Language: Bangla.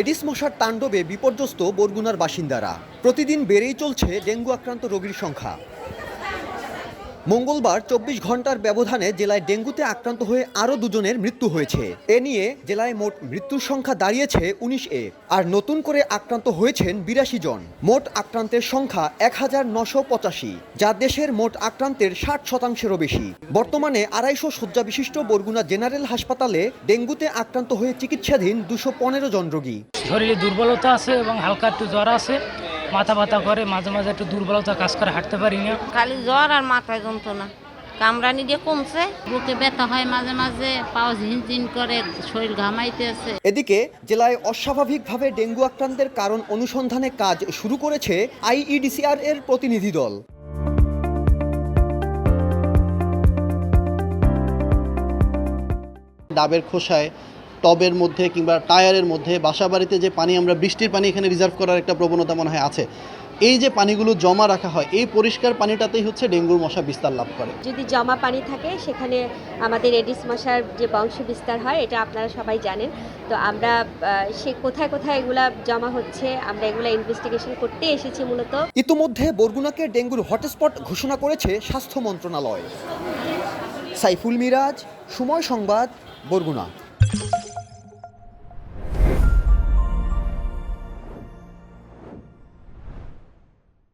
এডিস মশার তাণ্ডবে বিপর্যস্ত বরগুনার বাসিন্দারা। প্রতিদিন বেড়েই চলছে ডেঙ্গু আক্রান্ত রোগীর সংখ্যা। মঙ্গলবার চব্বিশ ঘণ্টার ব্যবধানে জেলায় ডেঙ্গুতে আক্রান্ত হয়ে আরও দুজনের মৃত্যু হয়েছে। এ নিয়ে জেলায় মোট মৃত্যুর সংখ্যা দাঁড়িয়েছে উনিশ এ। আর নতুন করে আক্রান্ত হয়েছেন বিরাশি জন। মোট আক্রান্তের সংখ্যা এক হাজার নশো পঁচাশি, যা দেশের মোট আক্রান্তের ষাট শতাংশেরও বেশি। বর্তমানে আড়াইশো শয্যা বিশিষ্ট বরগুনা জেনারেল হাসপাতালে ডেঙ্গুতে আক্রান্ত হয়ে চিকিৎসাধীন দুশো পনেরো জন রোগী। শরীরে দুর্বলতা আছে এবং হালকা একটু জ্বর আছে। মাথা ব্যথা করে মাঝে মাঝে একটু দুর্বলতা কাজ করে হাঁটতে পারি না। খালি জ্বর আর মাথায় যন্ত্রণা। কামরানি দিয়ে কমছে বুকে ব্যথা হয় মাঝে মাঝে পাও ঝিনঝিন করে শরীর ঘামাইতেছে এদিকে জেলায় অস্বাভাবিকভাবে ডেঙ্গু আক্রান্তের কারণ অনুসন্ধানে কাজ শুরু করেছে আইইডিসিআর এর প্রতিনিধি দল। ডাবের খোসায় টবের মধ্যে কিংবা টায়ারের মধ্যে বাসাবাড়িতে যে পানি আমরা বৃষ্টির পানি এখানে রিজার্ভ করার একটা প্রবণতা মনে হয় আছে। এই যে পানিগুলো জমা রাখা হয় এই পরিষ্কার পানিটাতেই হচ্ছে ডেঙ্গুর মশা বিস্তার লাভ করে। যদি জমা পানি থাকে সেখানে আমাদের এডিস মশার যে বংশ বিস্তার হয় এটা আপনারা সবাই জানেন। তো আমরা সে কোথায় কোথায় এগুলা জমা হচ্ছে আমরা এগুলা ইনভেস্টিগেশন করতে এসেছি মূলত। ইতোমধ্যে বরগুনাকে ডেঙ্গুর হটস্পট ঘোষণা করেছে স্বাস্থ্য মন্ত্রণালয়। সাইফুল মিরাজ সময় সংবাদ বরগুনা।